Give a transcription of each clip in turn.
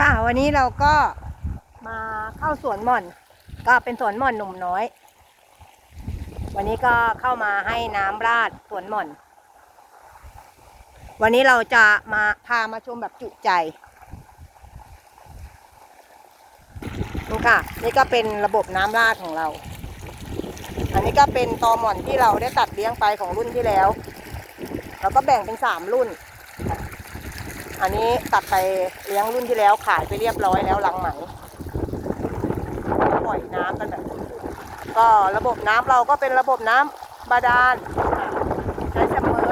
ค่ะวันนี้เราก็มาเข้าสวนหม่อน ก็เป็นสวนหม่อนหนุ่มน้อย วันนี้ก็เข้ามาให้น้ำราดสวนหม่อน วันนี้เราจะมาพามาชมแบบจุใจนี่ค่ะ นี่ก็เป็นระบบน้ำราดของเรา อันนี้ก็เป็นตอหม่อนที่เราได้ตัดเลี้ยงไปของรุ่นที่แล้ว เราก็แบ่งเป็นสามรุ่น อันนี้ตัดไปเลี้ยงรุ่นที่แล้วขายไปเรียบร้อยแล้วลังไหมปล่อยน้ำกันแบบก็ระบบน้ำเราก็เป็นระบบน้ำบาดาลใช้เสมอ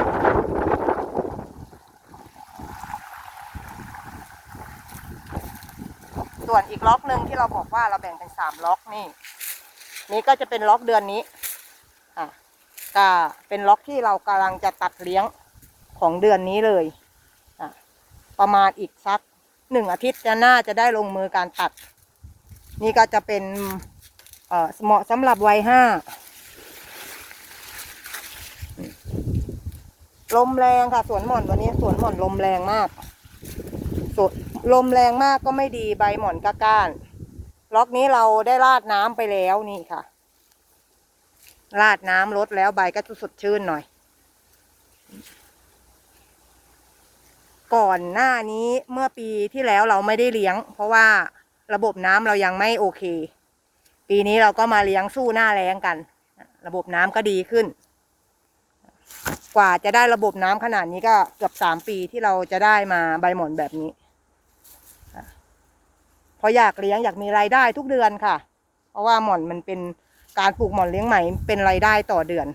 ส่วนอีกล็อกหนึ่งที่เราบอกว่าเราแบ่งเป็นสามล็อกนี่ นี่ก็จะเป็นล็อกเดือนนี้อะก็เป็นล็อกที่เรากำลังจะตัดเลี้ยงของเดือนนี้เลย ประมาณอีกสักหนึ่งอาทิตย์จะน่าจะได้ลงมือการตัด นี่ก็จะเป็นเหมาะสำหรับวัยห้าลมแรงค่ะสวนหม่อนวันนี้สวนหม่อนลมแรงมากสวนลมแรงมากก็ไม่ดีใบหม่อนก็ก้าน ล็อกนี้เราได้ราดน้ำไปแล้วนี่ค่ะ ราดน้ำลดแล้วใบก็จะสดชื่นหน่อย ก่อนหน้านี้เมื่อปีที่แล้วเราไม่ได้เลี้ยง เพราะว่าระบบน้ำเรายังไม่โอเค ปีนี้เราก็มาเลี้ยงสู้หน้าแล้งกัน ระบบน้ำก็ดีขึ้น กว่าจะได้ระบบน้ำขนาดนี้ก็เกือบสามปีที่เราจะได้มาใบหม่อนแบบนี้เพราะอยากเลี้ยงอยากมีรายได้ทุกเดือนค่ะ เพราะว่าหม่อนมันเป็นการปลูกหม่อนเลี้ยงใหม่เป็นรายได้ต่อเดือน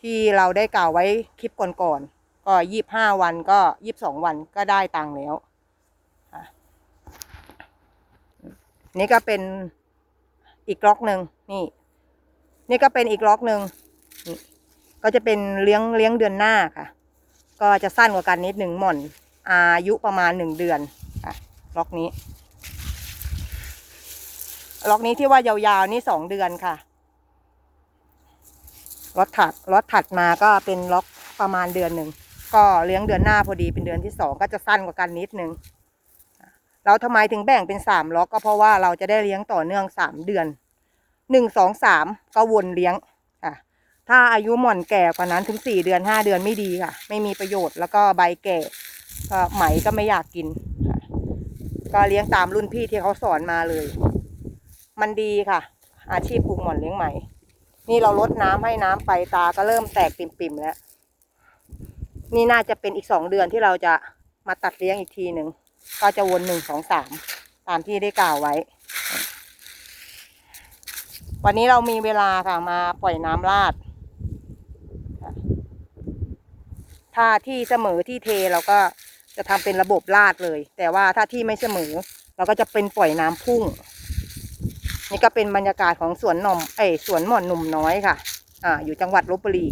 ที่เราได้กล่าวไว้คลิปก่อนๆ ก็ยี่บห้าวันก็ยี่บสองวันก็ได้ตังค์แล้วอะนี่ก็เป็นอีกล็อกหนึ่งนี่ นี่ก็เป็นอีกล็อกหนึ่งก็จะเป็นเลี้ยงเลี้ยงเดือนหน้าค่ะ ก็จะสั้นกว่ากันนิดหนึ่งหม่อน อายุประมาณหนึ่งเดือนค่ะล็อกนี้ ล็อกนี้ที่ว่ายาวๆนี่สองเดือนค่ะล็อตถัดล็อตถัดมาก็เป็นล็อกประมาณเดือนหนึ่ง ก็เลี้ยงเดือนหน้าพอดีเป็นเดือนที่สองก็จะสั้นกว่ากันนิดนึง เราทำไมถึงแบ่งเป็นสามล็อกก็เพราะว่าเราจะได้เลี้ยงต่อเนื่องสามเดือนหนึ่งสองสามก็วนเลี้ยงค่ะ ถ้าอายุหม่อนแก่กว่านั้นถึงสี่เดือนห้าเดือนไม่ดีค่ะ ไม่มีประโยชน์แล้วก็ใบแก่ก็ไหมก็ไม่อยากกินค่ะก็เลี้ยงตามรุ่นพี่ที่เขาสอนมาเลย มันดีค่ะ อาชีพปลูกหม่อนเลี้ยงไหม นี่เราลดน้ำให้น้ำไปตาก็เริ่มแตกปิ่มๆแล้ว นี่น่าจะเป็นอีกสองเดือนที่เราจะมาตัดเลี้ยงอีกทีหนึ่ง ก็จะวนหนึ่งสองสามตามที่ได้กล่าวไว้ วันนี้เรามีเวลาค่ะมาปล่อยน้ำราดถ้าที่เสมอที่เทเราก็จะทำเป็นระบบราดเลย แต่ว่าถ้าที่ไม่เสมอ เราก็จะเป็นปล่อยน้ำพุ่ง นี่ก็เป็นบรรยากาศของสวนหน่อมเอ้สวนหม่อนหนุ่มน้อยค่ะ อ่า อยู่จังหวัดลบบุรี